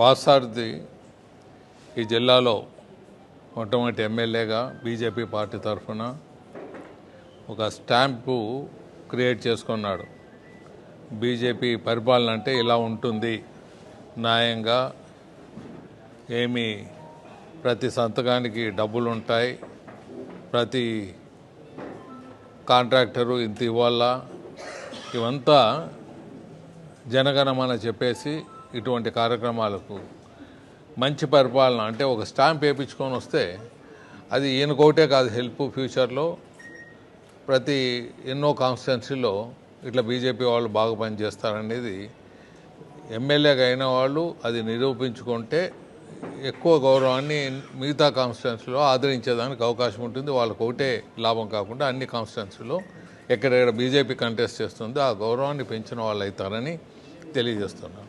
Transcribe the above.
పాసార్ది ఈ జిల్లాలో మొట్టమొదటి ఎమ్మెల్యేగా బీజేపీ పార్టీ తరఫున ఒక స్టాంపు క్రియేట్ చేసుకున్నాడు. బీజేపీ పరిపాలన అంటే ఇలా ఉంటుంది. న్యాయంగా ఏమి ప్రతి సంతకానికి డబ్బులు ఉంటాయి ప్రతి కాంట్రాక్టరు ఇంత ఇవ్వాలా? ఇవంతా జనగణమన చెప్పేసి ఇటువంటి కార్యక్రమాలకు మంచి పరిపాలన అంటే ఒక స్టాంప్ వేయించుకొని వస్తే అది ఈయనకోటే కాదు హెల్ప్ ఫ్యూచర్లో. ప్రతి ఎన్నో కాన్స్టిట్యున్సీలో ఇట్లా బీజేపీ వాళ్ళు బాగా పనిచేస్తారనేది ఎమ్మెల్యేగా అయిన వాళ్ళు అది నిరూపించుకుంటే ఎక్కువ గౌరవాన్ని మిగతా కాన్స్టిట్యున్సీలో ఆదరించేదానికి అవకాశం ఉంటుంది. వాళ్ళకు ఒకటే లాభం కాకుండా అన్ని కాన్స్టిట్యున్సీలో ఎక్కడెక్కడ బీజేపీ కంటెస్ట్ చేస్తుందో ఆ గౌరవాన్ని పెంచిన వాళ్ళు అవుతారని తెలియజేస్తున్నాను.